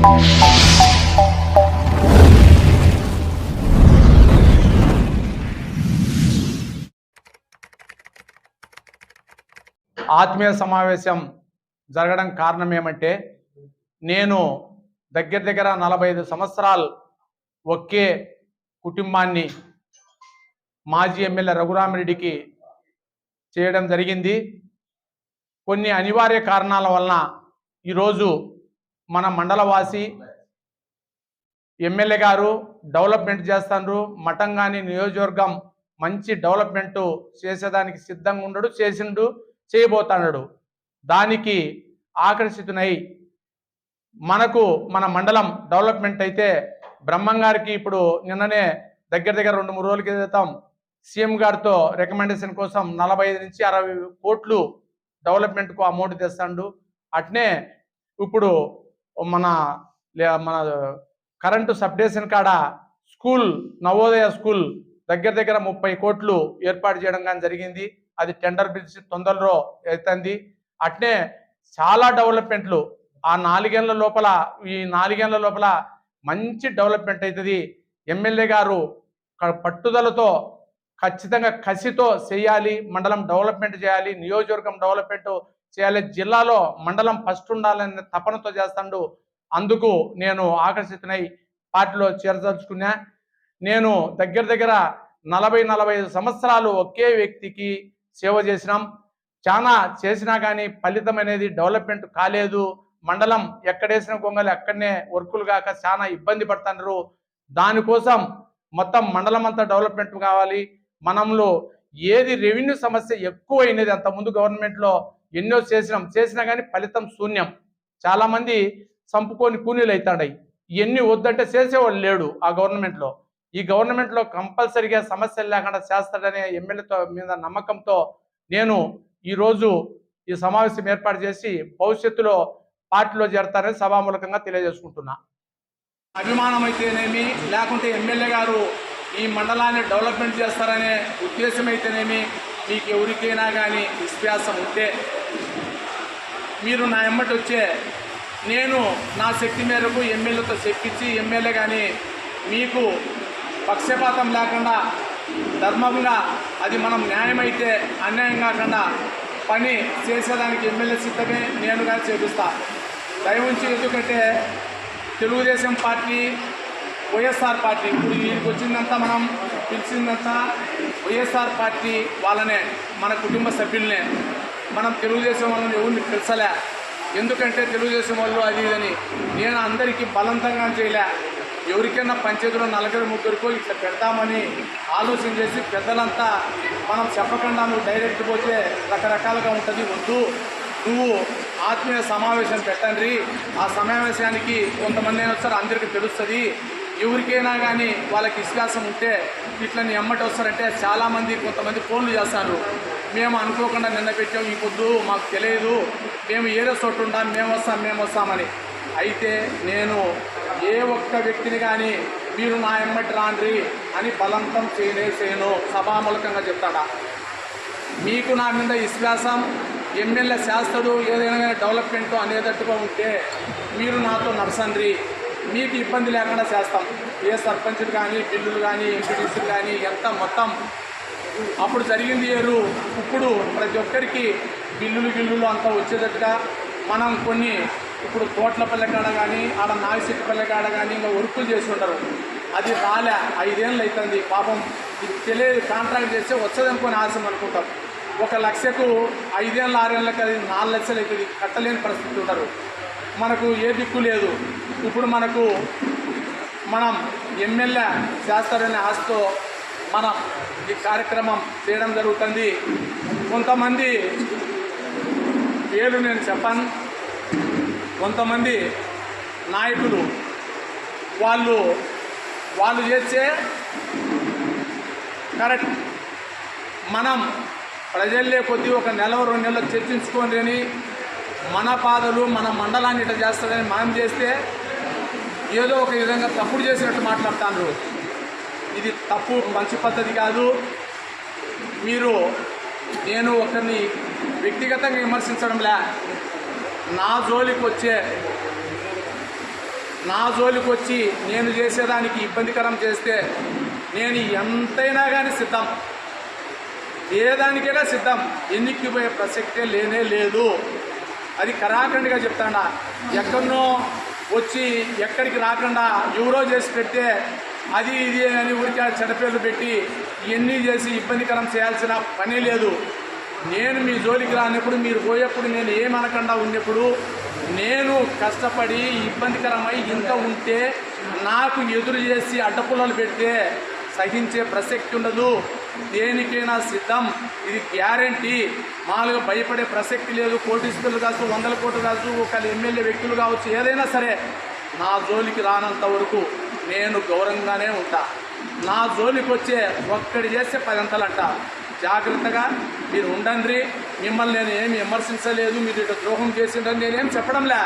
ఆత్మీయ సమావేశం జరగడం కారణం ఏమంటే నేను దగ్గర దగ్గర నలభై ఐదు సంవత్సరాలు ఒకే కుటుంబాన్ని మాజీ ఎమ్మెల్యే రఘురామిరెడ్డికి చేయడం జరిగింది. కొన్ని అనివార్య కారణాల వలన ఈరోజు మన మండలవాసి ఎమ్మెల్యే గారు డెవలప్మెంట్ చేస్తాండ్రు. మఠంగాని నియోజకవర్గం మంచి డెవలప్మెంట్ చేసేదానికి సిద్ధంగా ఉండడు చేసిండు చేయబోతాడు దానికి ఆకర్షితునై మనకు మన మండలం డెవలప్మెంట్ అయితే బ్రహ్మంగారికి ఇప్పుడు నిన్ననే దగ్గర దగ్గర రెండు మూడు రోజుల క్రితం సీఎం గారితో రికమెండేషన్ కోసం నలభై ఐదు నుంచి అరవై కోట్లు డెవలప్మెంట్కు అమౌంట్ తెస్తాడు. అట్నే ఇప్పుడు మన లే- మన కరెంటు సబ్డేషన్ కాడ స్కూల్ నవోదయ స్కూల్ దగ్గర దగ్గర ముప్పై కోట్లు ఏర్పాటు చేయడం కానీ జరిగింది. అది టెండర్ పిలిచి తొందరలో అవుతుంది అట్నే చాలా డెవలప్మెంట్లు. ఆ నాలుగేళ్ళ లోపల ఈ నాలుగేళ్ళ లోపల మంచి డెవలప్మెంట్ అవుతుంది ఎమ్మెల్యే గారు పట్టుదలతో ఖచ్చితంగా కసితో చేయాలి. మండలం డెవలప్మెంట్ చేయాలి. నియోజకవర్గం డెవలప్మెంట్ చేయాలి. జిల్లాలో మండలం ఫస్ట్ ఉండాలనే తపనతో చేస్తాడు. అందుకు నేను ఆకర్షితునై పార్టీలో చేరదలుచుకున్నా. నేను దగ్గర దగ్గర నలభై నలభై ఐదు సంవత్సరాలు ఒకే వ్యక్తికి సేవ చేసినాం. చాలా చేసినా కానీ ఫలితం అనేది డెవలప్మెంట్ కాలేదు. మండలం ఎక్కడేసిన గొంగలు అక్కడనే వర్కులు కాక చాలా ఇబ్బంది పడుతున్నారు దానికోసం మొత్తం మండలం అంతా డెవలప్మెంట్ కావాలి. మనంలో ఏది రెవెన్యూ సమస్య ఎక్కువ అయినది అంతకుముందు గవర్నమెంట్లో ఎన్నో చేసినాం. చేసినా కానీ ఫలితం శూన్యం. చాలామంది చంపుకొని కూలీలు అవుతాడాయి ఇవన్నీ వద్దంటే చేసేవాళ్ళు లేడు ఆ గవర్నమెంట్లో. ఈ గవర్నమెంట్లో కంపల్సరిగా సమస్యలు లేకుండా చేస్తాడనే ఎమ్మెల్యేతో మీద నమ్మకంతో నేను ఈరోజు ఈ సమావేశం ఏర్పాటు చేసి భవిష్యత్తులో పార్టీలో చేరతారని సభామూలకంగా తెలియజేసుకుంటున్నా. అభిమానం అయితేనేమి లేకుంటే ఎమ్మెల్యే గారు ఈ మండలాన్ని డెవలప్మెంట్ చేస్తారనే ఉద్దేశం అయితేనేమి మీకు ఎవరికైనా కానీ విశ్వాసం ఉంటే మీరు నా ఎమ్మటి వచ్చే నేను నా శక్తి మేరకు ఎమ్మెల్యేతో చెప్పించి ఎమ్మెల్యే కానీ మీకు పక్షపాతం లేకుండా ధర్మంగా అది మనం న్యాయమైతే అన్యాయం కాకుండా పని చేసేదానికి ఎమ్మెల్యే సిద్ధమే నేను కానీ చేపిస్తా. దయవుంచి ఎందుకంటే తెలుగుదేశం పార్టీ వైఎస్ఆర్ పార్టీ ఇప్పుడు వీరికి వచ్చిందంతా మనం పిలిచిందంతా వైఎస్ఆర్ పార్టీ వాళ్ళనే మన కుటుంబ సభ్యులనే. మనం తెలుగుదేశం వాళ్ళని ఎవరిని పిలిచలే ఎందుకంటే తెలుగుదేశం వాళ్ళు అది ఇదని నేను అందరికీ బలవంతంగా చేయలే. ఎవరికైనా పంచాయతీలో నలుగురు ముగ్గురికో ఇట్లా పెడతామని ఆలోచన చేసి పెద్దలంతా మనం చెప్పకుండా నువ్వు డైరెక్ట్ పోతే రకరకాలుగా ఉంటుంది వద్దు. నువ్వు ఆత్మీయ సమావేశం పెట్టండి. ఆ సమావేశానికి కొంతమంది అయినా వస్తారు అందరికీ తెలుస్తుంది. ఎవరికైనా కానీ వాళ్ళకి విశ్వాసం ఉంటే ఇట్లని ఎమ్మటి వస్తారంటే చాలామంది కొంతమంది ఫోన్లు చేస్తారు. మేము అనుకోకుండా నిన్న పెట్టాం ఈ పొద్దు మాకు తెలియదు. మేము ఏదో చోటు ఉంటాం మేము వస్తాం మేము వస్తామని. అయితే నేను ఏ ఒక్క వ్యక్తిని కానీ మీరు నా ఎమ్మటి రాండ్రి అని బలంతం చేయలే చేయను సభామూలకంగా చెప్తాడా. మీకు నా మీద విశ్వాసం ఎమ్మెల్యే శాస్త్రుడు ఏదైనా డెవలప్మెంట్ అనేటట్టుగా ఉంటే మీరు నాతో నడసండ్రి. మీకు ఇబ్బంది లేకుండా చేస్తాం. ఏ సర్పంచులు కానీ బిల్లులు కానీ ఎంపీడీసీలు కానీ ఎంత మొత్తం అప్పుడు జరిగింది ఏరు. ఇప్పుడు ప్రతి ఒక్కరికి బిల్లులు గిల్లులు అంతా వచ్చేటట్టుగా మనం కొన్ని ఇప్పుడు కోట్ల కాడ కానీ ఆడ నాగశెట్టిపల్లె కాడ కానీ ఇంకా వర్కులు చేసి ఉంటారు. అది రాలే ఐదేళ్ళు అవుతుంది పాపం ఇది తెలియదు కాంట్రాక్ట్ చేస్తే వచ్చేదనుకొని ఆశం అనుకుంటాం. ఒక లక్షకు ఐదేళ్ళు ఆరేళ్ళకి అది నాలుగు లక్షలు అవుతుంది కట్టలేని పరిస్థితి ఉంటారు. మనకు ఏ దిక్కు లేదు. ఇప్పుడు మనకు మనం ఎమ్మెల్యే చేస్తారనే ఆశతో మనం ఈ కార్యక్రమం చేయడం జరుగుతుంది. కొంతమంది పేరు నేను చెప్పాను. కొంతమంది నాయకులు వాళ్ళు వాళ్ళు చేస్తే కరెక్ట్. మనం ప్రజల్లే కొద్దీ ఒక నెల రెండు నెలలు చర్చించుకొని అని మన బాధలు మన మండలాన్ని ఇట్లా చేస్తుందని మనం చేస్తే ఏదో ఒక విధంగా తప్పుడు చేసినట్టు మాట్లాడుతాను ఇది తప్పు మంచి పద్ధతి కాదు. మీరు నేను ఒకరిని వ్యక్తిగతంగా విమర్శించడంలే. నా జోలికి వచ్చే నా జోలికి వచ్చి నేను చేసేదానికి ఇబ్బందికరం చేస్తే నేను ఎంతైనా కానీ సిద్ధం. ఏ దానికైనా సిద్ధం. ఎన్నిక్కిపోయే ప్రసక్తే లేనే లేదు. అది కరాఖండిగా చెప్తాడా ఎక్కడనో వచ్చి ఎక్కడికి రాకుండా ఎవరో చేసి పెడితే అది ఇది అని ఊరికే చెడపేర్లు పెట్టి ఇవన్నీ చేసి ఇబ్బందికరం చేయాల్సిన పని లేదు. నేను మీ జోలికి రానప్పుడు మీరు పోయేప్పుడు నేను ఏమనకుండా ఉన్నప్పుడు నేను కష్టపడి ఇబ్బందికరమై ఇంత ఉంటే నాకు ఎదురు చేసి అడ్డపుల్లలు పెడితే సహించే ప్రసక్తి ఉండదు. దేనికైనా సిద్ధం. ఇది గ్యారంటీ. మామూలుగా భయపడే ప్రసక్తి లేదు. కోటీశ్వరులు కావచ్చు వందల కోట్లు కావచ్చు ఒక ఎమ్మెల్యే వ్యక్తులు కావచ్చు ఏదైనా సరే నా జోలికి రానంత వరకు నేను గౌరవంగానే ఉంటా. నా జోలికి వచ్చే ఒక్కడి చేస్తే పదంతలంట. జాగ్రత్తగా మీరు ఉండండి మిమ్మల్ని నేను ఏమి విమర్శించలేదు. మీరు ఇటు ద్రోహం చేసిండ్రని నేనేం చెప్పడంలే.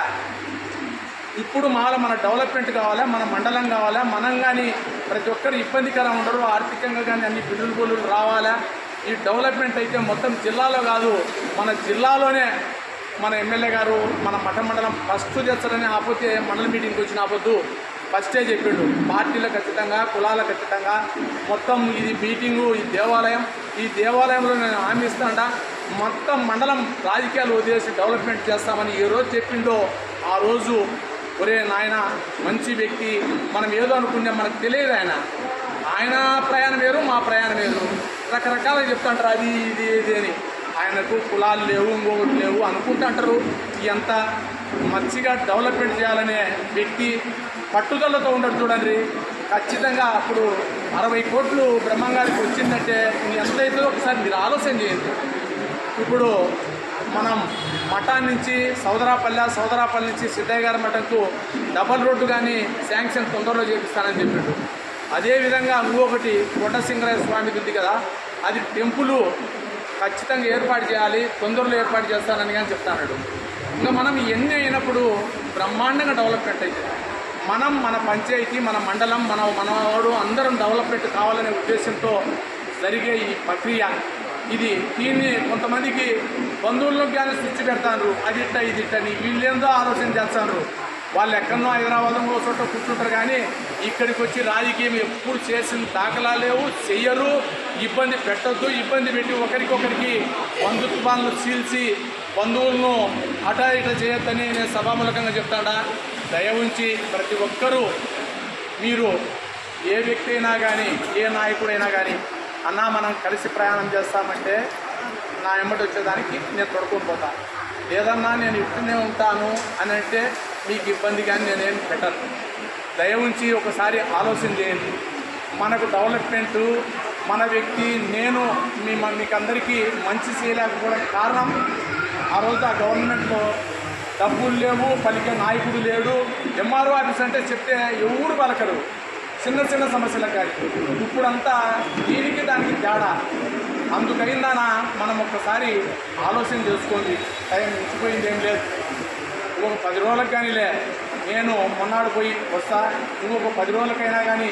ఇప్పుడు మాలో మన డెవలప్మెంట్ కావాలా? మన మండలం కావాలా? మనం కానీ ప్రతి ఒక్కరు ఇబ్బందికరం ఉండరు. ఆర్థికంగా కానీ అన్ని బిల్లులు బొల్లులు రావాలా? ఈ డెవలప్మెంట్ అయితే మొత్తం జిల్లాలో కాదు. మన జిల్లాలోనే మన ఎమ్మెల్యే గారు మన మఠ మండలం ఫస్ట్ చేస్తారని ఆపోతే మండల మీటింగ్కి వచ్చిన ఆపొద్దు. ఫస్టే చెప్పిండు. పార్టీల ఖచ్చితంగా కులాల ఖచ్చితంగా మొత్తం ఇది మీటింగు ఈ దేవాలయం. ఈ దేవాలయంలో నేను హామీ మొత్తం మండలం రాజకీయాలు వదిలేసి డెవలప్మెంట్ చేస్తామని ఏ రోజు చెప్పిండో ఆ రోజు ఒరే నాయన మంచి వ్యక్తి. మనం ఏదో అనుకున్నాం మనకు తెలియదు ఆయన. ఆయన ప్రయాణం వేరు మా ప్రయాణం వేరు. రకరకాలుగా చెప్తుంటారు అది ఇది ఇది అని. ఆయనకు కులాలు లేవు ఇంకొకటి లేవు అనుకుంటుంటారు ఎంత మంచిగా డెవలప్మెంట్ చేయాలనే వ్యక్తి పట్టుదలతో ఉండడు చూడండి. ఖచ్చితంగా అప్పుడు అరవై కోట్లు బ్రహ్మంగారికి వచ్చిందంటే ఇంక ఎంత అవుతుందో ఒకసారి మీరు ఆలోచన చేయండి ఇప్పుడు మనం మఠా నుంచి సౌదరాపల్లె సౌదరాపల్లి నుంచి సిద్ధయ్య గారి మఠంకు డబల్ రోడ్డు కానీ శాంక్షన్ తొందరలో చేపిస్తానని చెప్పాడు. అదేవిధంగా ఇంకొకటి కొండసింగరాయ స్వామిది ఉంది కదా అది టెంపుల్ ఖచ్చితంగా ఏర్పాటు చేయాలి తొందరలో ఏర్పాటు చేస్తానని కానీ చెప్తాడు ఇంకా మనం ఎన్ని అయినప్పుడు బ్రహ్మాండంగా డెవలప్మెంట్ అవుతుంది మనం మన పంచాయతీ మన మండలం మన మనవాడు అందరం డెవలప్మెంట్ కావాలనే ఉద్దేశంతో జరిగే ఈ ప్రక్రియ. ఇది దీన్ని కొంతమందికి బంధువుల్లో కానీ స్విచ్ పెడతాను అది ఇట్ట ఇది ఇట్టని వీళ్ళేందో ఆలోచన చేస్తారు వాళ్ళు ఎక్కడో హైదరాబాద్లో చోట కూర్చుంటారు కానీ ఇక్కడికి వచ్చి రాజకీయం ఎప్పుడు చేసిన దాఖలా లేవు చెయ్యరు ఇబ్బంది పెట్టొద్దు ఇబ్బంది పెట్టి ఒకరికొకరికి బంధుత్వాలను చీల్చి బంధువులను అటా ఇట చేయొద్దని నేను సభామూలకంగా చెప్తాడా. దయ ఉంచి ప్రతి ఒక్కరూ మీరు ఏ వ్యక్తి అయినా కానీ ఏ నాయకుడైనా కానీ అన్నా మనం కలిసి ప్రయాణం చేస్తామంటే నా వెంబడి వచ్చేదానికి నేను తొడుకొని పోతాను లేదన్నా నేను ఇక్కడనే ఉంటాను అని అంటే మీకు ఇబ్బంది కానీ నేనేం పెట్టను. దయ ఉంచి ఒకసారి ఆలోచన చేయండి. మనకు డెవలప్మెంటు మన వ్యక్తి నేను మీ మీకు అందరికీ మంచి చేయలేకపోవడం కారణం ఆ రోజు ఆ గవర్నమెంట్లో డబ్బులు లేవు పలికే నాయకుడు లేడు. ఎంఆర్ఓ ఆఫీస్ అంటే చెప్తే ఎవరు పలకరు. చిన్న చిన్న సమస్యల కాదు ఇప్పుడంతా దీనికి దానికి తేడా. అందుకైందానా మనం ఒక్కసారి ఆలోచన చేసుకోండి. టైం మించిపోయింది ఏం లేదు. ఇంకొక పది రోజులకు కానీలే నేను మొన్నాడు పోయి వస్తా. ఇంకొక పది రోజులకైనా కానీ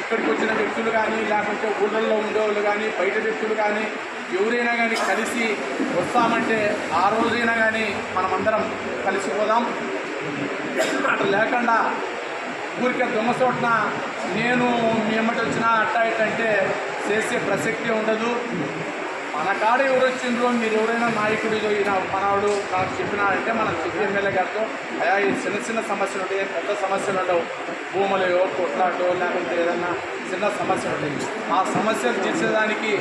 ఇక్కడికి వచ్చిన వ్యక్తులు కానీ లేకుంటే ఊళ్ళల్లో ఉండేవాళ్ళు కానీ బయట వ్యక్తులు కానీ ఎవరైనా కానీ కలిసి వస్తామంటే ఆ రోజైనా కానీ మనమందరం కలిసిపోదాం అట్లా లేకుండా ఊరికే దొంగ చోట్న నేను మీ ఎమ్మటి అట్టా అట్ట చేసే ప్రసక్తి ఉండదు. మన కాడ ఎవరు వచ్చిండ్రో మీరు ఎవరైనా నాయకుడు ఈయన మనవాడు నాకు చెప్పినాడంటే మనం చెప్పి ఎమ్మెల్యే గారితో అయా ఈ చిన్న చిన్న సమస్యలు ఉంటాయి పెద్ద సమస్యలు ఉండవు. భూములయో కొట్లాటో లేకుంటే ఏదన్నా చిన్న సమస్యలు ఉంటాయి. ఆ సమస్యలు తీర్చేదానికి